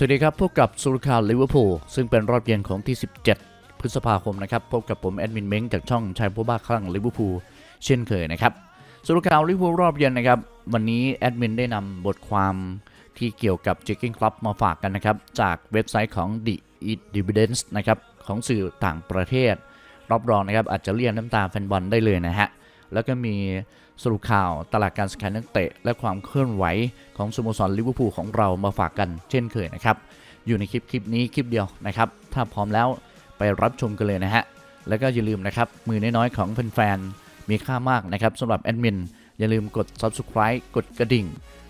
สวัสดีครับ พบกับสุรข่าวลิเวอร์พูลซึ่งเป็นรอบเย็นของที่ 17 พฤษภาคมนะครับ พบกับผมแอดมินเม้งจากช่องชายผู้บ้าคลั่งลิเวอร์พูลเช่นเคยนะครับสุรข่าวลิเวอร์พูลรอบเย็นนะครับ วันนี้แอดมินได้นำบทความที่เกี่ยวกับ j จ g กิ้งคลับมาฝากกันนะครับ จากเว็บไซต์ของ The Dividends นะครับของสื่อต่างประเทศ รับรองนะครับอาจจะเรียกน้ำตาแฟนบอลได้เลยนะฮะแล้วก็มี สรุปข่าวตลาดการสแกนนักเตะ และความเคลื่อนไหวของสโมสรลิเวอร์พูลของเรามาฝากกันเช่นเคยนะครับ อยู่ในคลิปคลิปนี้คลิปเดียวนะครับ ถ้าพร้อมแล้วไปรับชมกันเลยนะฮะ แล้วก็อย่าลืมนะครับ มือน้อยๆของแฟนๆมีค่ามากนะครับสำหรับแอดมินอย่าลืมกด subscribe กดกระดิ่ง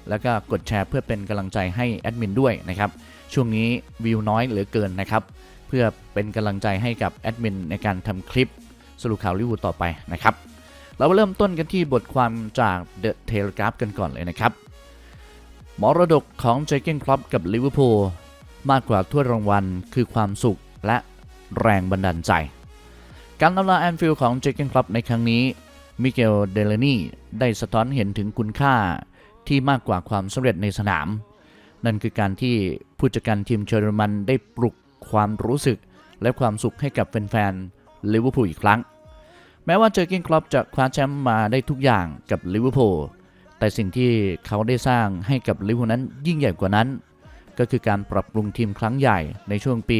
แล้วก็กดแชร์เพื่อเป็นกำลังใจให้แอดมินด้วยนะครับช่วงนี้วิวน้อยเหลือเกินนะครับเพื่อเป็นกำลังใจให้กับแอดมินในการทำคลิปสรุปข่าวลิเวอร์พูลต่อไปนะครับ เรามาเริ่มต้นกันที่บทความจาก The Telegraph กันก่อนเลยนะครับ มรดกของเจเกนคลับกับลิเวอร์พูลมากกว่าถ้วยรางวัลคือความสุขและแรงบันดาลใจ การทำลาแอนฟิลด์ของเจเกนคลับในครั้งนี้ มิเกล เดลนีได้สะท้อนเห็นถึงคุณค่าที่มากกว่าความสำเร็จในสนาม นั่นคือการที่ผู้จัดการทีมเยอรมันได้ปลุกความรู้สึกและความสุขให้กับแฟนๆลิเวอร์พูลอีกครั้ง แม้ว่าเจอร์เกนคลับจะคว้าแชมป์มาได้ทุกอย่างกับลิเวอร์พูลแต่สิ่งที่เขาได้สร้างให้กับลิเวอร์พูลนั้นยิ่งใหญ่กว่านั้น ก็คือการปรับปรุงทีมครั้งใหญ่ในช่วงปี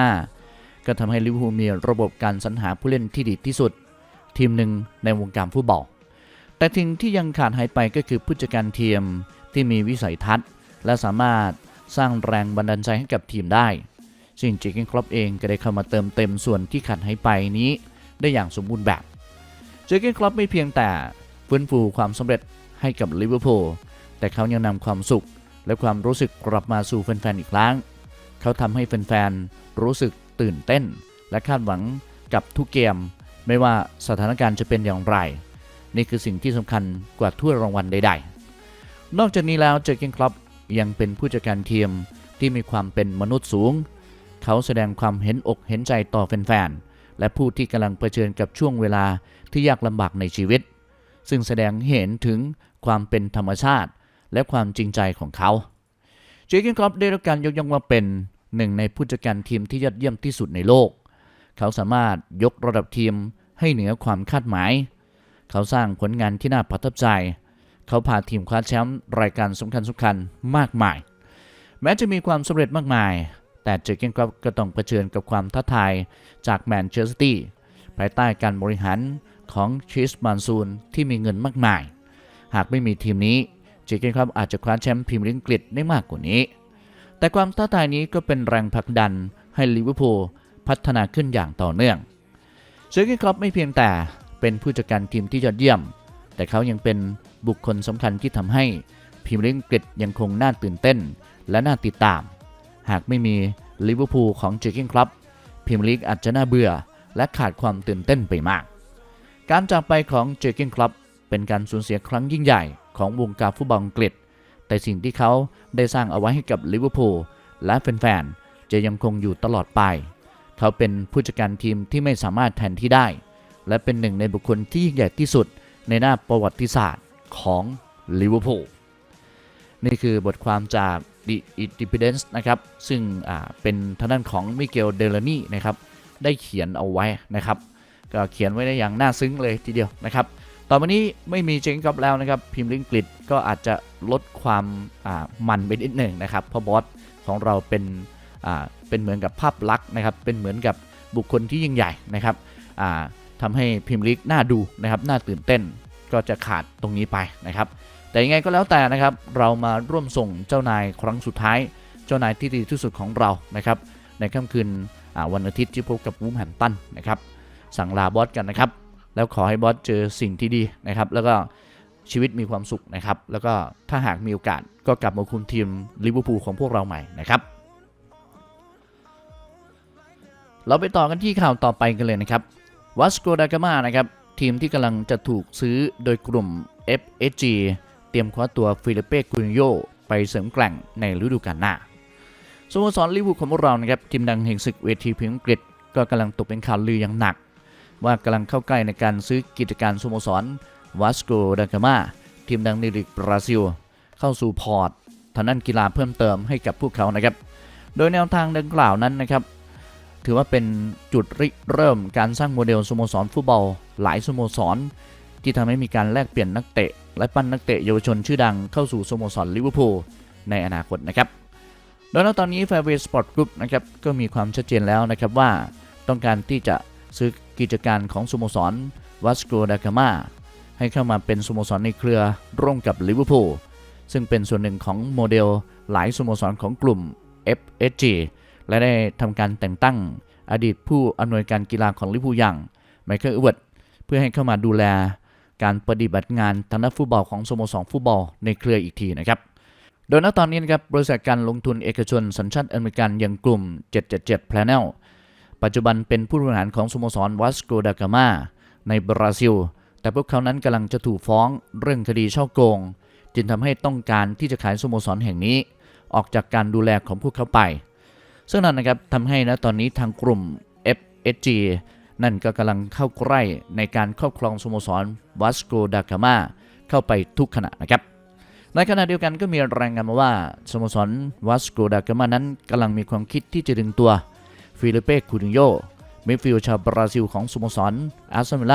2015 ก็ทำให้ลิเวอร์พูลมีระบบการสรรหาผู้เล่นที่ดีที่สุด ทีมหนึ่งในวงการฟุตบอลแต่สิ่งที่ยังขาดหายไปก็คือผู้จัดการทีมที่มีวิสัยทัศน์ และสามารถสร้างแรงบันดาลใจให้กับทีมได้ ซึ่งเจเกนคลับเองก็ได้เข้ามาเติมเต็มส่วนที่ขาดหายไปนี้ ได้อย่างสมบูรณ์แบบเจอเกนคลับไม่เพียงแต่ฟื้นฟูความสำเร็จให้กับลิเวอร์พูลแต่เขายังนำความสุขและความรู้สึกกลับมาสู่แฟนๆอีกครั้ง เขาทำให้แฟนๆรู้สึกตื่นเต้น และคาดหวังกับทุกเกม ไม่ว่าสถานการณ์จะเป็นอย่างไร นี่คือสิ่งที่สำคัญกว่าถ้วยรางวัลใด ๆ นอกจากนี้แล้วเจอเกนคลับยังเป็นผู้จัดการทีมที่มีความเป็นมนุษย์สูง เขาแสดงความเห็นอกเห็นใจต่อแฟนๆ และผู้ที่กำลังเผชิญกับช่วงเวลาที่ยากลำบากในชีวิต ซึ่งแสดงเห็นถึงความเป็นธรรมชาติ และความจริงใจของเขาเจเกนคอปได้รับการยกย่องว่าเป็นหนึ่งในผู้จัดการทีมที่ยอดเยี่ยมที่สุดในโลก เขาสามารถยกระดับทีมให้เหนือความคาดหมาย เขาสร้างผลงานที่น่าประทับใจ เขาพาทีมคว้าแชมป์รายการสำคัญสำคัญมากมาย แม้จะมีความสำเร็จมากมาย แต่เจเกนครอปก็ต้องเผชิญกับความท้าทายจากแมนเชสเตอร์ซิตี้ภายใต้การบริหารของชิสมานซูนที่มีเงินมากมาย หากไม่มีทีมนี้เจเกนครับอาจจะคว้าแชมป์พรีเมียร์ลีกอังกฤษได้มากกว่านี้ แต่ความท้าทายนี้ก็เป็นแรงผลักดันให้ลิเวอร์พูลพัฒนาขึ้นอย่างต่อเนื่องเจเกนครับไม่เพียงแต่เป็นผู้จัดการทีมที่ยอดเยี่ยม แต่เขายังเป็นบุคคลสำคัญที่ทำให้พรีเมียร์ลีกอังกฤษยังคงน่าตื่นเต้น และน่าติดตาม หากไม่มีลิเวอร์พูลของเจเกนครับพรีมลีกอาจจะน่าเบื่อ และขาดความตื่นเต้นไปมาก การจากไปของเจอเกนคลับเป็นการสูญเสียครั้งยิ่งใหญ่ของวงการฟุตบอลอังกฤษ แต่สิ่งที่เขาได้สร้างเอาไว้ให้กับลิเวอร์พูลและแฟนๆจะยังคงอยู่ตลอดไป เขาเป็นผู้จัดการทีมที่ไม่สามารถแทนที่ได้ และเป็นหนึ่งในบุคคลที่ยิ่งใหญ่ที่สุดในหน้าประวัติศาสตร์ของลิเวอร์พูลนี่คือบทความจาก The Independence นะครับ ซึ่งเป็นทางด้านของมิเกลเดลานีนะครับ ได้เขียนเอาไว้นะครับ ก็เขียนไว้ได้อย่างน่าซึ้งเลยทีเดียวนะครับ ต่อมานี้ไม่มีเจงกับแล้วนะครับ พิมพ์ลิงกฤษก็อาจจะลดความมันไปนิดหนึ่งนะครับ เพราะบอสของเราเป็นเป็นเหมือนกับภาพลักษณ์นะครับ เป็นเหมือนกับบุคคลที่ยิ่งใหญ่นะครับทำให้พิมพ์ลิกน่าดูนะครับ น่าตื่นเต้นก็จะขาดตรงนี้ไปนะครับ แต่ยังไงก็แล้วแต่นะครับ เรามาร่วมส่งเจ้านายครั้งสุดท้าย เจ้านายที่ดีที่สุดของเรานะครับ ในค่ำคืนวันอาทิตย์ที่พบกับวูมแฮมตันนะครับ สั่งลาบอสกันนะครับ แล้วขอให้บอสเจอสิ่งที่ดีนะครับ แล้วก็ชีวิตมีความสุขนะครับ แล้วก็ถ้าหากมีโอกาสก็กลับมาคุมทีมลิเวอร์พูลของพวกเราใหม่นะครับ เราไปต่อกันที่ข่าวต่อไปกันเลยนะครับวัสโกดากามานะครับ ทีมที่กำลังจะถูกซื้อโดยกลุ่ม FSG เตรียมคว้าตัวฟิลิเป้กุนโยไปเสริมแกร่งในฤดูกาลหน้าสโมสรลิเวอร์พูลของพวกเรานะครับทีมดังแห่งศึกเวทีพรีเมียร์อังกฤษก็กำลังตกเป็นข่าวลืออย่างหนัก ว่ากำลังเข้าใกล้ในการซื้อกิจการสโมสรวัสโกดากามาทีมดังในลีกบราซิล เข้าสู่พอร์ตทางด้านกีฬาเพิ่มเติมให้กับพวกเขานะครับ โดยแนวทางดังกล่าวนั้นนะครับ ถือว่าเป็นจุดริเริ่มการสร้างโมเดลสโมสรฟุตบอล หลายสโมสร ที่ทำให้มีการแลกเปลี่ยนนักเตะ และปั้นนักเตะเยาวชนชื่อดังเข้าสู่สโมสรลิเวอร์พูลในอนาคตนะครับโดยณตอนนี้ Fairway Sport Group นะครับก็มีความชัดเจนแล้วนะครับว่าต้องการที่จะซื้อกิจการของสโมสรวัสโกดากามาให้เข้ามาเป็นสโมสรในเครือร่วมกับลิเวอร์พูลซึ่งเป็นส่วนหนึ่งของโมเดลหลายสโมสรของกลุ่ม FSG และได้ทำการแต่งตั้งอดีตผู้อำนวยการกีฬาของลิเวอร์พูลอย่างไมเคิลอเวิร์ดเพื่อให้เข้ามาดูแล การปฏิบัติงานทางด้านฟุตบอลของสโมสรฟุตบอลในเครืออีกทีนะครับ โดยณตอนนี้นะครับบริษัทการลงทุนเอกชนสัญชาติอเมริกันอย่างกลุ่ม 777 Planel ปัจจุบันเป็นผู้บริหารของสโมสรวัสโกดากามาในบราซิล แต่พวกเขานั้นกำลังจะถูกฟ้องเรื่องคดีช่อโกง จึงทำให้ต้องการที่จะขายสโมสรแห่งนี้ ออกจากการดูแลของพวกเขาไป ซึ่งนั่นนะครับทำให้ณตอนนี้ทางกลุ่ม FSG นั่นก็กำลังเข้าใกล้ในการครอบครองสโมสรวัสโกดากามาเข้าไปทุกขณะนะครับ ในขณะเดียวกันก็มีรายงานมาว่าสโมสรวัสโกดากามานั้นกำลังมีความคิดที่จะดึงตัวฟิลิเป้คูติโยมิดฟิลด์ชาวบราซิลของสโมสรอาร์เซนอล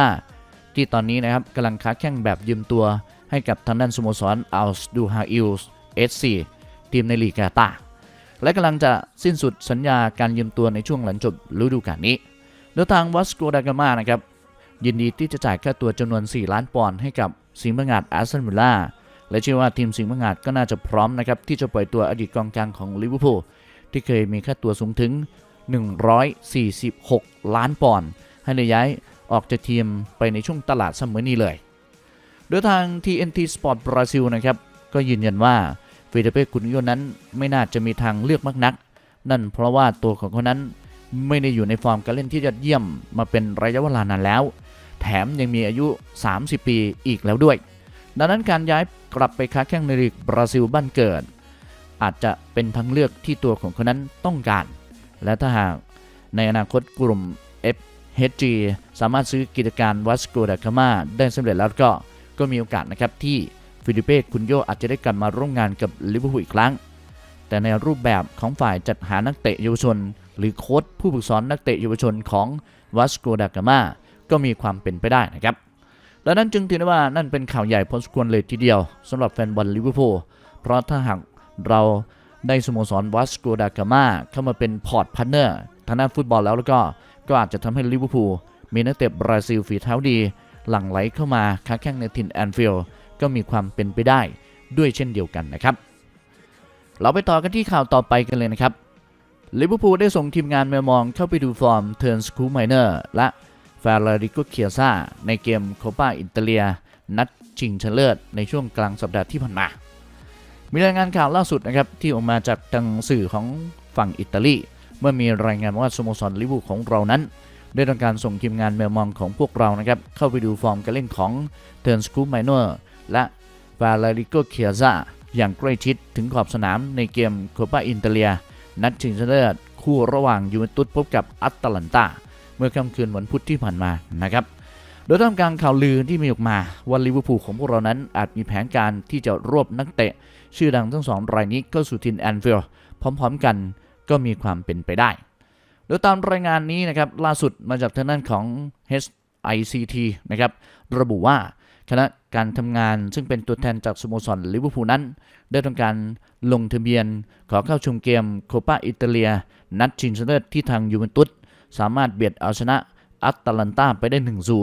ที่ตอนนี้นะครับกำลังค้าแข่งแบบยืมตัวให้กับทางด้านสโมสรอัลส์ดูฮาอิลส์เอสซีทีมในลีกาตาและกำลังจะสิ้นสุดสัญญาการยืมตัวในช่วงหลังจบฤดูกาลนี้ โดยทางวัสโกดากามานะครับยินดีที่จะจ่ายค่าตัวจำนวน 4 ล้านปอนด์ให้กับสิงห์บังอาจอาร์เซนอลและเชื่อว่าทีมสิงห์บังอาจก็น่าจะพร้อมนะครับที่จะปล่อยตัวอดีตกองกลางของลิเวอร์พูลที่เคยมีค่าตัวสูงถึง 146 ล้านปอนด์ให้ได้ย้ายออกจากทีมไปในช่วงตลาดเสมอนี้เลย โดยทาง TNT Sport Brazil นะครับก็ยืนยันว่าฟิลิเป้คุนโยนั้นไม่น่าจะมีทางเลือกมากนัก นั่นเพราะว่าตัวของเขานั้น ไม่ได้อยู่ในฟอร์มการเล่นที่ยอดเยี่ยมมาเป็นระยะเวลานานแล้ว แถมยังมีอายุ 30 ปีอีกแล้วด้วย ดังนั้นการย้ายกลับไปค้าแข่งในลีกบราซิลบ้านเกิด อาจจะเป็นทางเลือกที่ตัวของเขานั้นต้องการ และถ้าหากในอนาคตกลุ่ม FHG สามารถซื้อกิจการวัสโกดากามาได้สำเร็จแล้วก็ก็มีโอกาสนะครับที่ฟิลิเป้คุนโยอาจจะได้กลับมาร่วมงานกับลิเวอร์พูลอีกครั้ง แต่ในรูปแบบของฝ่ายจัดหานักเตะเยาวชน หรือโค้ชผู้ฝึกสอนนักเตะเยาวชนของวัสโกดากามาก็มีความเป็นไปได้นะครับดังนั้นจึงถือได้ว่านั่นเป็นข่าวใหญ่พอสมควรเลยทีเดียวสำหรับแฟนบอลลิเวอร์พูลเพราะถ้าหากเราได้สโมสรวัสโกดากามาเข้ามาเป็นพอร์ตพาร์เนอร์ทางด้านฟุตบอลแล้วแล้วก็ก็อาจจะทำให้ลิเวอร์พูลมีนักเตะบราซิลฝีเท้าดี หลั่งไหลเข้ามาค้าแข่งในถิ่นแอนฟิลด์ก็มีความเป็นไปได้ด้วยเช่นเดียวกันนะครับ เราไปต่อกันที่ข่าวต่อไปกันเลยนะครับ ลิเวอร์พูลได้ส่งทีมงานแมวมองเข้าไปดูฟอร์มเทิร์นสคูไมเนอร์และฟาราริโกเคียซาในเกมโคปาอิตาเลีย นัดชิงชนะเลิศในช่วงกลางสัปดาห์ที่ผ่านมา มีรายงานข่าวล่าสุดนะครับ ที่ออกมาจากทางสื่อของฝั่งอิตาลี เมื่อมีรายงานว่าสโมสรลิเวอร์พูลของเรานั้น ได้ทำการส่งทีมงานแมวมองของพวกเรานะครับเข้าไปดูฟอร์มการเล่นของเทิร์นสคูไมเนอร์และฟาราริโกเคียซาอย่างใกล้ชิดถึงขอบสนามในเกมโคปาอิตาเลีย นัดชิงชนะเลิศคู่ระหว่างยูเวนตุสพบกับอัตแลนตาเมื่อค่ำคืนวันพุธที่ผ่านมานะครับโดยท่ามกลางข่าวลือที่มีออกมาว่าลิเวอร์พูลของพวกเรานั้นอาจมีแผนการที่จะรวบนักเตะ ชื่อดังทั้งสองรายนี้เข้าสู่ทินแอนฟิลด์พร้อมๆกันก็มีความเป็นไปได้ โดยตามรายงานนี้นะครับล่าสุดมาจากทางด้านของ HICT นะครับระบุว่า คณะการทำงานซึ่งเป็นตัวแทนจากสโมสรลิเวอร์พูลนั้น ได้ทำการลงทะเบียนขอเข้าชมเกมโคปาอิตาเลีย นัดชิงชนะเลิศที่ทางยูเวนตุสสามารถเบียดเอาชนะอัตแลนตาไปได้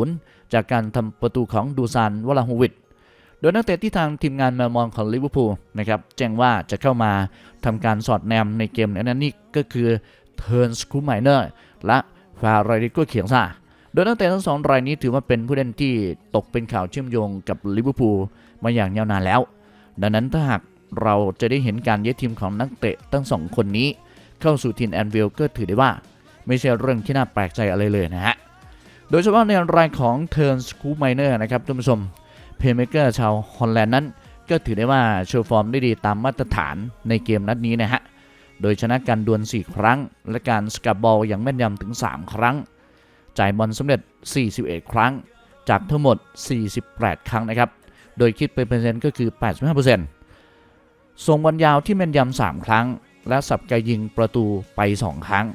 1-0 จากการทำประตูของดูซานวลาโฮวิดโดยนักเตะที่ทางทีมงานแมวมองของลิเวอร์พูลนะครับแจ้งว่าจะเข้ามาทำการสอดแนมในเกมนั้นนี่ก็คือเทิร์นสคูไมเนอร์และฟาราริโกเขียงซา ดยนักเตะทั้งสองรายนี้ถือว่าเป็นผู้เล่นที่ตกเป็นข่าวเชื่อมโยงกับลิเวอร์พูลมาอย่างยาวนานแล้ว ดังนั้นถ้าหากเราจะได้เห็นการย้ายทีมของนักเตะทั้งสองคนนี้ เข้าสู่ทีมแอนวิลก็ถือได้ว่า ไม่ใช่เรื่องที่น่าแปลกใจอะไรเลยนะฮะ โดยเฉพาะในรายของเทิร์นสคูไมเนอร์นะครับท่านผู้ชมเพย์เมเกอร์ชาวฮอลแลนด์นั้น ก็ถือได้ว่าโชว์ฟอร์มได้ดีตามมาตรฐานในเกมนัดนี้นะฮะ โดยชนะการดวล 4 ครั้ง และการสกัดบอลอย่างแม่นยำถึง 3 ครั้ง จ่ายบอลสำเร็จ 41 ครั้ง จากทั้งหมด 48 ครั้งนะครับ โดยคิดเป็นเปอร์เซ็นต์ก็คือ 85%รส่งบอลยาวที่แม่นยำ 3 ครั้ง และสับไกยิงประตูไป 2 ครั้ง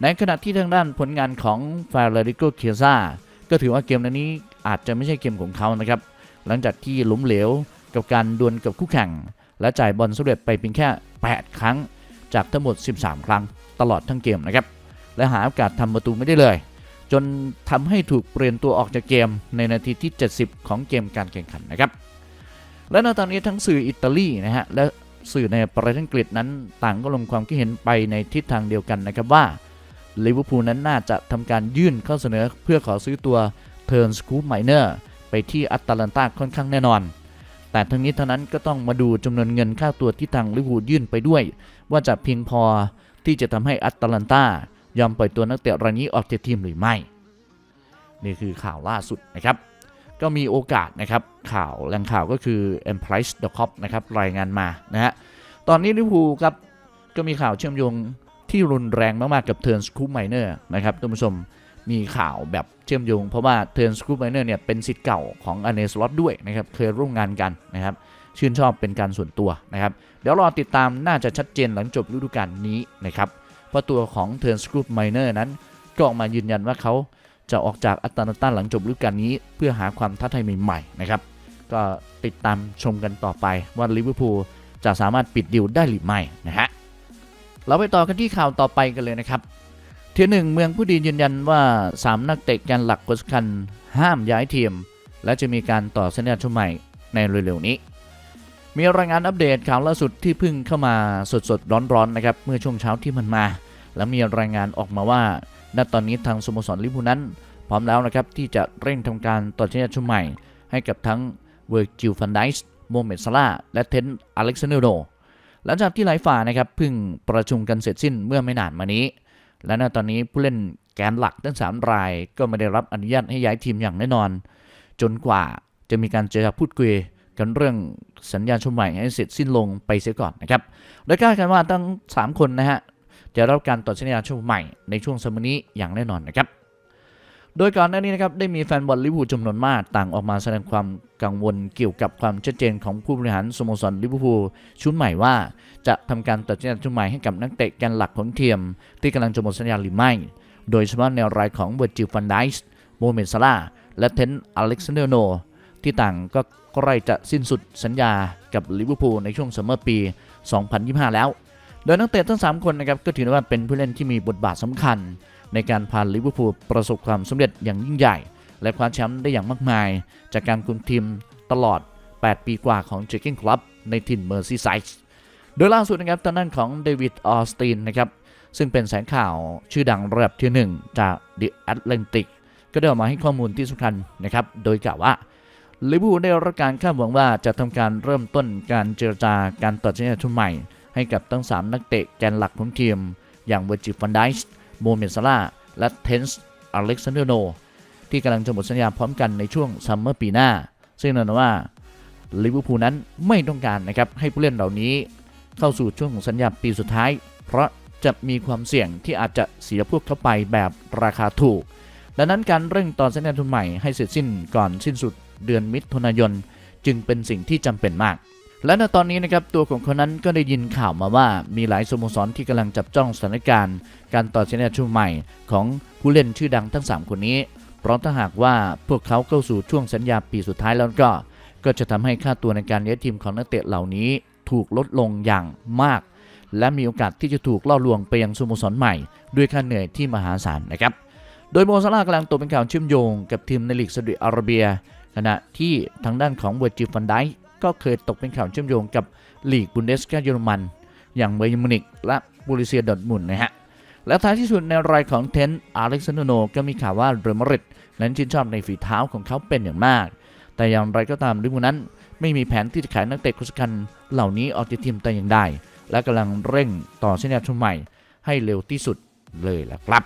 ในขณะที่ทางด้านผลงานของฟาเรริโกเคียซาก็ถือว่าเกมนี้อาจจะไม่ใช่เกมของเขานะครับ หลังจากที่ล้มเหลวกับการดวลกับคู่แข่ง และจ่ายบอลสำเร็จไปเพียงแค่ 8 ครั้ง จากทั้งหมด 13 ครั้ง ตลอดทั้งเกมนะครับ และหาโอกาสทำประตูไม่ได้เลย จนทำให้ถูกเปลี่ยนตัวออกจากเกมในนาทีที่ 70 ของเกมการแข่งขันนะครับ และในตอนนี้ทั้งสื่ออิตาลีนะฮะและสื่อในประเทศอังกฤษนั้นต่างก็ลงความคิดเห็นไปในทิศทางเดียวกันนะครับว่าลิเวอร์พูลนั้นน่าจะทำการยื่นข้อเสนอเพื่อขอซื้อตัวเทิร์นสกูปไมเนอร์ไปที่อัตแลนตาค่อนข้างแน่นอน แต่ทั้งนี้เทั้งนั้นก็ต้องมาดูจำนวนเงินค่าตัวที่ทางลิเวอร์พูลยื่นไปด้วย ว่าจะเพียงพอที่จะทำให้อัตแลนตา ยอมปล่อยตัวนักเตะรายนี้ออกจากทีมหรือไม่ นี่คือข่าวล่าสุดนะครับ ก็มีโอกาสนะครับข่าวแหล่งข่าวก็คือ e m p r i c e c o p นะครับรายงานมานะฮะตอนนี้ลิเวอร์พูลครับก็มีข่าวเชื่อมโยงที่รุนแรงมาก ๆ กับเทิร์นสคูปไมเนอร์นะครับท่านผู้ชมมีข่าวแบบเชื่อมโยง เพราะว่าเทิร์นสคูปไมเนอร์เนี่ยเป็นสิทธิ์เก่าของอเนสลอตด้วยนะครับเคยร่วมงานกันนะครับชื่นชอบเป็นการส่วนตัวนะครับ เดี๋ยวรอติดตามน่าจะชัดเจนหลังจบฤดูกาลนี้นะครับ เพราะตัวของเทิร์นสคูปไมเนอร์นั้นก็ออกมายืนยันว่าเขาจะออกจากอัตแลนตาหลังจบฤดูกาลนี้ เพื่อหาความท้าทายใหม่ๆนะครับก็ติดตามชมกันต่อไปว่าลิเวอร์พูลจะสามารถปิดดิวได้หรือไม่นะฮะเราไปต่อกันที่ข่าวต่อไปกันเลยนะครับเทียหนึ่งเมืองผู้ดียืนยันว่า 3 นักเตะแกนหลักคนสำคัญห้ามย้ายทีม และจะมีการต่อสัญญาชุดใหม่ในเร็วๆนี้ มีรายงานอัปเดตข่าวล่าสุดที่เพิ่งเข้ามาสดๆร้อนๆนะครับเมื่อช่วงเช้าที่มันมา และมีรายงานออกมาว่า ณ ตอนนี้ทางสโมสรลิเวอร์พูลนั้น พร้อมแล้วนะครับที่จะเร่งทำการต่อสัญญาชุดใหม่ ให้กับทั้งเวอร์กจิลฟันไดส์โมเมดซาลาและเทนอเล็กซานเดโรหลังจากที่หลายฝ่ายนะครับเพิ่งประชุมกันเสร็จสิ้นเมื่อไม่นานมานี้ และณตอนนี้ผู้เล่นแกนหลักทั้ง 3 ราย ก็ไม่ได้รับอนุญาตให้ย้ายทีมอย่างแน่นอน จนกว่าจะมีการเจรจาพูดคุยกันเรื่องสัญญาชุดใหม่ให้เสร็จสิ้นลงไปเสียก่อนนะครับ โดยคาดกันว่าทั้งสามคนนะฮะ จะรับการต่อสัญญาช่วงใหม่ในช่วงสมัยนี้อย่างแน่นอนนะครับ โดยก่อนหน้านี้นะครับได้มีแฟนบอลลิเวอร์พูลจำนวนมากต่างออกมาแสดงความกังวลเกี่ยวกับความชัดเจนของผู้บริหารสโมสรลิเวอร์พูลชุดใหม่ว่าจะทำการตัดสัญญาชุดใหม่ให้กับนักเตะแกนหลักของทีมที่กำลังจะหมดสัญญาหรือไม่ โดยเฉพาะแนวรายของเวอร์จิลฟันไดส์โมเมนซาลาและเทนอเล็กซานเดอร์โนที่ต่างก็ใกล้จะสิ้นสุดสัญญากับลิเวอร์พูลในช่วงซัมเมอร์ปี 2025 แล้ว โดยนักเตะทั้ง 3 คนนะครับก็ถือว่าเป็นผู้เล่นที่มีบทบาทสำคัญ ในการพาลิเวอร์พูลประสบความสำเร็จอย่างยิ่งใหญ่ และคว้าแชมป์ได้อย่างมากมาย จากการคุมทีมตลอด 8 ปีกว่าของเจอร์เกนคลับในถิ่นเมอร์ซีไซด์โดยล่าสุดนะครับทางด้านของเดวิดออสตินนะครับซึ่งเป็นแสงข่าวชื่อดังระดับที่หนึ่งจาก The Atlantic ก็ได้ออกมาให้ข้อมูลที่สำคัญนะครับ โดยกล่าวว่าลิเวอร์พูลได้รับการคาดหวังว่าจะทำการเริ่มต้นการเจรจาการตัดสินใจชุดใหม่ ให้กับทั้ง 3 นักเตะแกนหลักของทีม อย่างเวอร์จิฟันไดส์โมเมนซาลาและเทนส์อเล็กซานเดอร์โน ที่กำลังจะหมดสัญญาพร้อมกันในช่วงซัมเมอร์ปีหน้า ซึ่งแน่นอนว่าลิเวอร์พูลนั้นไม่ต้องการนะครับให้ผู้เล่นเหล่านี้เข้าสู่ช่วงของสัญญาปีสุดท้าย เพราะจะมีความเสี่ยงที่อาจจะเสียพวกเข้าไปแบบราคาถูก ดังนั้นการเร่งต่อสัญญาทุนใหม่ให้เสร็จสิ้นก่อนสิ้นสุดเดือนมิถุนายน จึงเป็นสิ่งที่จำเป็นมาก และในตอนนี้นะครับตัวของเขานั้นก็ได้ยินข่าวมาว่ามีหลายสโมสรที่กำลังจับจ้องสถานการณ์ การต่อสัญญาชุดใหม่ของผู้เล่นชื่อดังทั้ง 3 คนนี้ เพราะถ้าหากว่าพวกเขาเข้าสู่ช่วงสัญญาปีสุดท้ายแล้วก็ ก็จะทำให้ค่าตัวในการเลี้ยงทีมของนักเตะเหล่านี้ ถูกลดลงอย่างมาก และมีโอกาสที่จะถูกล่อลวงไปยังสโมสรใหม่ ด้วยค่าเหนื่อยที่มหาศาลนะครับ โดยโมซาลากำลังตกเป็นข่าวเชื่อมโยงกับทีมในลีกซาอุดิอาระเบีย ขณะที่ทางด้านของเวอร์จิฟันได ก็เคยตกเป็นข่าวเชื่อมโยงกับลีกบุนเดสกาเยอรมัน อย่างเบย์มินิกและบูริเซียดอทมุนนะฮะและท้ายที่สุดในรายของเทนอาเล็กซานโนก็มีข่าวว่าเรอัลมาดริดนั้นชื่นชอบในฝีเท้าของเขาเป็นอย่างมาก แต่อย่างไรก็ตามลิเวอร์พูลนั้น ไม่มีแผนที่จะขายนักเตะคนสำคัญเหล่านี้ออกจากทีมแต่อย่างใดและกำลังเร่งต่อเสัญญาชุดใหม่ให้เร็วที่สุดเลยละครับ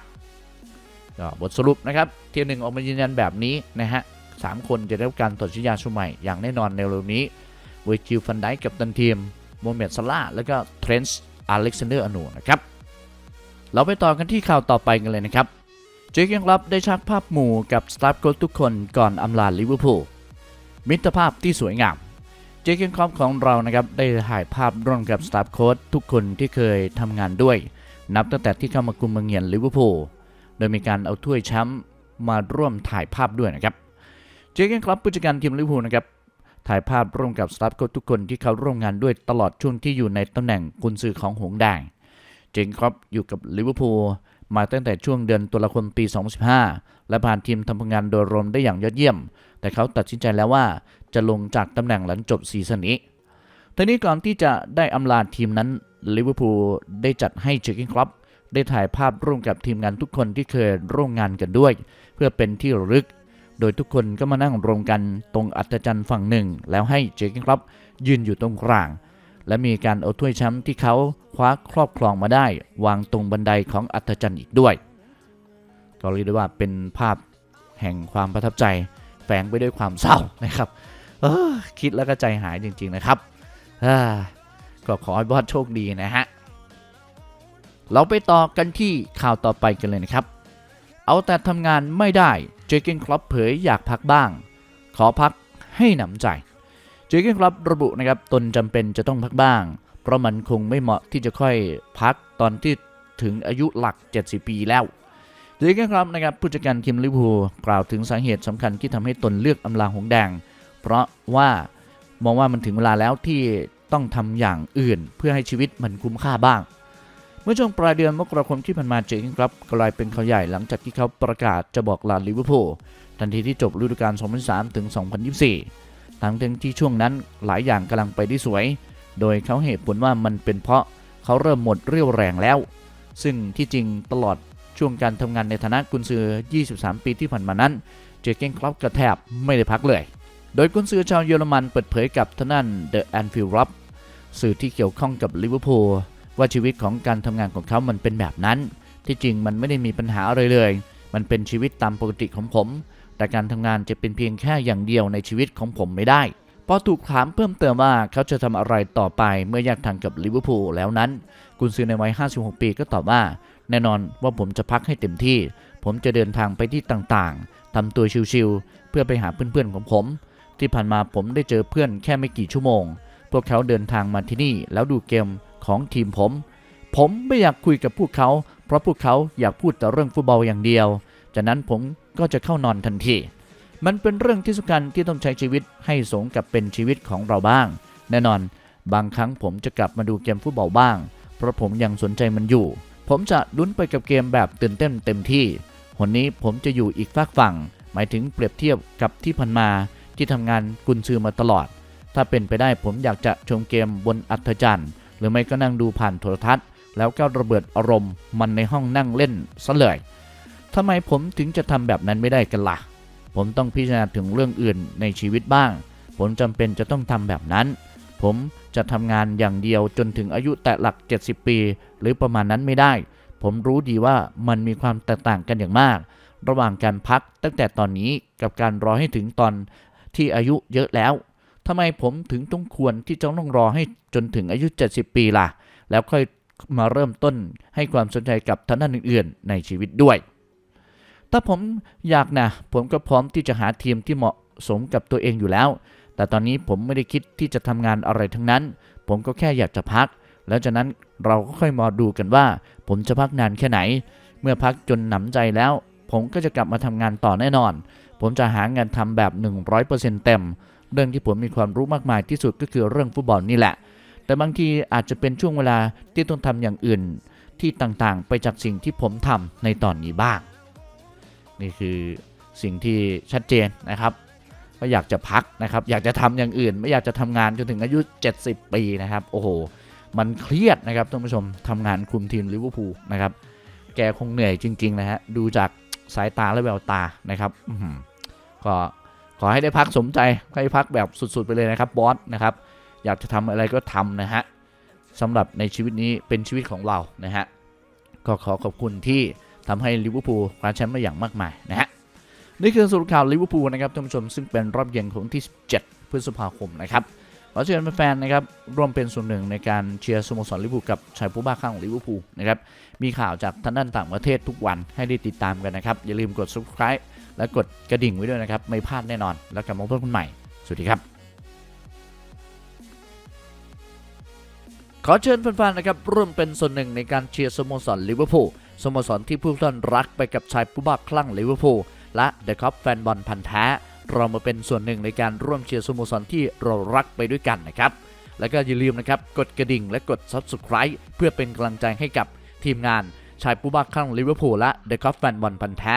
ก็บทสรุปนะครับเทียร์หนึ่งออกมายืนยันแบบนี้นะฮะสามคนจะได้รับการต่อสัญญาชุดใหม่อย่างแน่นอนในเร็วนี้ เวจิลฟันไดกับตันทีมโมเมดซาร่าแล้วก็เทรนส์อเล็กซานเดอร์อนูนะครับ เราไปต่อกันที่ข่าวต่อไปกันเลยนะครับเจคยังรับได้ชักภาพหมู่กับสตาฟโค้ชทุกคนก่อนอำลาลิเวอร์พูลมิตรภาพที่สวยงามเจคเกนครอปของเรานะครับได้ถ่ายภาพร่วมกับสตาฟโค้ชทุกคนที่เคยทำงานด้วย นับตั้งแต่ที่เข้ามาคุมเมืองเยือนลิเวอร์พูลโดยมีการเอาถ้วยแชมป์มาร่วมถ่ายภาพด้วยนะครับเจคเกนครอปผู้จัดการทีมลิเวอร์พูลนะครับ ถ่ายภาพร่วมกับสตาฟโค้ชทุกคนที่เขาร่วมงานด้วยตลอดช่วงที่อยู่ในตำแหน่งกุนซือของหงแดงเจคเกนครอปอยู่กับลิเวอร์พูลมาตั้งแต่ช่วงเดือนตุลาคมปี 2015 และผ่านทีมทำผลงานโดยรวมได้อย่างยอดเยี่ยม แต่เขาตัดสินใจแล้วว่าจะลงจากตำแหน่งหลังจบซีซั่นนี้ทีนี้ก่อนที่จะได้อำลาทีมนั้นลิเวอร์พูลได้จัดให้เจอร์กินคลับได้ถ่ายภาพร่วมกับทีมงานทุกคนที่เคยร่วมงานกันด้วย เพื่อเป็นที่ระลึก โดยทุกคนก็มานั่งรวมกันตรงอัศจรรย์ฝั่งหนึ่ง แล้วให้เจอร์กินคลับยืนอยู่ตรงกลาง และมีการเอาถ้วยแชมป์ที่เขาคว้าครอบครองมาได้ วางตรงบันไดของอัศจรรย์อีกด้วย ก็เรียกได้ว่าเป็นภาพแห่งความประทับใจ แฝงไปด้วยความเศร้านะครับคิดแล้วก็ใจหายจริง ๆนะครับก็ขอให้บอสโชคดีนะฮะเราไปต่อกันที่ข่าวต่อไปกันเลยนะครับ เอาแต่ทำงานไม่ได้ เจเกนคลับเผยอยากพักบ้าง ขอพักให้หนำใจ เจเกนคลับระบุนะครับตนจำเป็นจะต้องพักบ้าง เพราะมันคงไม่เหมาะที่จะค่อยพักตอนที่ถึงอายุหลัก 70 ปีแล้วเจเกนคลับนะครับผู้จัดการทีมลิเวอร์พูลกล่าวถึงสาเหตุสำคัญที่ทำให้ตนเลือกอำลาหงแดง เพราะว่ามองว่ามันถึงเวลาแล้วที่ต้องทำอย่างอื่น เพื่อให้ชีวิตมันคุ้มค่าบ้าง เมื่อช่วงปลายเดือนมกราคมที่ผ่านมาเจคิงครับกลายเป็นข่าวใหญ่หลังจากที่เขาประกาศจะบอกลาลิเวอร์พูลทันทีที่จบฤดูกาล 2003 ถึง 2024 ทั้งที่ช่วงนั้นหลายอย่างกำลังไปได้สวย โดยเขาเหตุผลว่ามันเป็นเพราะเขาเริ่มหมดเรี่ยวแรงแล้ว ซึ่งที่จริงตลอดช่วงการทำงานในฐานะกุนซือ 23 ปีที่ผ่านมานั้น เจเกนคลับกระแทบไม่ได้พักเลย โดยกุนซือชาวเยอรมันเปิดเผยกับท่างด้นเดอะแอนฟิลด์รับสื่อที่เกี่ยวข้องกับลิเวอร์พูล ว่าชีวิตของการทำงานของเขามันเป็นแบบนั้น ที่จริงมันไม่ได้มีปัญหาอะไรเลย มันเป็นชีวิตตามปกติของผม แต่การทำงานจะเป็นเพียงแค่อย่างเดียวในชีวิตของผมไม่ได้พอถูกถามเพิ่มเติมว่าเขาจะทำอะไรต่อไปเมื่อแยกทางกับลิเวอร์พูลแล้วนั้น กุนซือในวัย 56 ปีก็ตอบว่า แน่นอนว่าผมจะพักให้เต็มที่ ผมจะเดินทางไปที่ต่างๆทำตัวชิวๆเพื่อไปหาเพื่อนๆของผม ที่ผ่านมาผมได้เจอเพื่อนแค่ไม่กี่ชั่วโมง พวกเขาเดินทางมาที่นี่แล้วดูเกม ของทีมผม ผมไม่อยากคุยกับพวกเขา เพราะพวกเขาอยากพูดแต่เรื่องฟุตบอลอย่างเดียว จากนั้นผมก็จะเข้านอนทันที มันเป็นเรื่องที่สำคัญที่ต้องใช้ชีวิตให้สมกับเป็นชีวิตของเราบ้าง แน่นอน บางครั้งผมจะกลับมาดูเกมฟุตบอลบ้าง เพราะผมยังสนใจมันอยู่ ผมจะลุ้นไปกับเกมแบบตื่นเต้นเต็มที่หนนี้ผมจะอยู่อีกฝากฝั่ง หมายถึงเปรียบเทียบกับที่ผ่านมาที่ทำงานกุนซือมาตลอด ถ้าเป็นไปได้ผมอยากจะชมเกมบนอัธจันทร์ หรือไม่ก็นั่งดูผ่านโทรทัศน์ แล้วก็ระเบิดอารมณ์มันในห้องนั่งเล่นซะเลยทำไมผมถึงจะทำแบบนั้นไม่ได้กันละ่ะ ผมต้องพิจารณาถึงเรื่องอื่นในชีวิตบ้าง ผมจำเป็นจะต้องทำแบบนั้น ผมจะทำงานอย่างเดียวจนถึงอายุแตะหลัก 70 ปี หรือประมาณนั้นไม่ได้ ผมรู้ดีว่ามันมีความแตกต่างกันอย่างมาก ระหว่างการพักตั้งแต่ตอนนี้กับการรอให้ถึงตอนที่อายุเยอะแล้ว ทำไมผมถึงต้องควรที่จะต้องรอให้จนถึงอายุ 70 ปีล่ะ แล้วค่อยมาเริ่มต้นให้ความสนใจกับทานด้านอื่นๆ ในชีวิตด้วย ถ้าผมอยากนะ ผมก็พร้อมที่จะหาทีมที่เหมาะสมกับตัวเองอยู่แล้ว แต่ตอนนี้ผมไม่ได้คิดที่จะทำงานอะไรทั้งนั้น ผมก็แค่อยากจะพัก แล้วจากนั้นเราก็ค่อยมาดูกันว่า ผมจะพักนานแค่ไหน เมื่อพักจนหนำใจแล้ว ผมก็จะกลับมาทำงานต่อแน่นอน ผมจะหางานทำแบบ 100%เต็ม เรื่องที่ผมมีความรู้มากมายที่สุดก็คือเรื่องฟุตบอลนี่แหละ แต่บางทีอาจจะเป็นช่วงเวลาที่ต้องทำอย่างอื่นที่ต่างๆ ไปจากสิ่งที่ผมทำในตอนนี้บ้าง นี่คือสิ่งที่ชัดเจนนะครับว่าอยากจะพักนะครับ อยากจะทำอย่างอื่น ไม่อยากจะทำงานจนถึงอายุ 70 ปีนะครับ โอ้โห มันเครียดนะครับท่านผู้ชมทำงานคุมทีมลิเวอร์พูลนะครับ แกคงเหนื่อยจริง ๆ นะฮะ ดูจากสายตาและแววตานะครับก็ ขอให้ได้พักสมใจให้พักแบบสุดๆไปเลยนะครับบอสนะครับ อยากจะทำอะไรก็ทำนะฮะสำหรับในชีวิตนี้เป็นชีวิตของเรานะฮะก็ขอขอบคุณที่ทำให้ลิเวอร์พูลคว้าแชมป์มาอย่างมากมายนะฮะนี่คือสรุปข่าวลิเวอร์พูลนะครับท่านผู้ชมซึ่งเป็นรอบเย็นของที่ 17 พฤษภาคมนะครับขอเชิญแฟนๆนะครับร่วมเป็นส่วนหนึ่งในการเชียร์สโมสรลิเวอร์พูลกับชายผู้บ้าข้างของลิเวอร์พูลนะครับมีข่าวจากทางด้านต่างประเทศทุกวันให้ได้ติดตามกันนะครับอย่าลืมกด subscribe และกดกระดิ่งไว้ด้วยนะครับ ไม่พลาดแน่นอน แล้วกลับมาพบกันใหม่ สวัสดีครับ ขอเชิญแฟนๆนะครับร่วมเป็นส่วนหนึ่งในการเชียร์สโมสรลิเวอร์พูลสโมสรที่ผู้ท่านรักไปกับชายผู้บ้าคลั่งลิเวอร์พูลและเดอะคัพแฟนบอลพันธ์แท้เรามาเป็นส่วนหนึ่งในการร่วมเชียร์สโมสรที่เรารักไปด้วยกันนะครับ แล้วก็อย่าลืมนะครับกดกระดิ่งและกด Subscribe เพื่อเป็นกำลังใจให้กับทีมงานชายผู้บ้าคลั่งลิเวอร์พูลและเดอะคัพแฟนบอลพันธ์แท้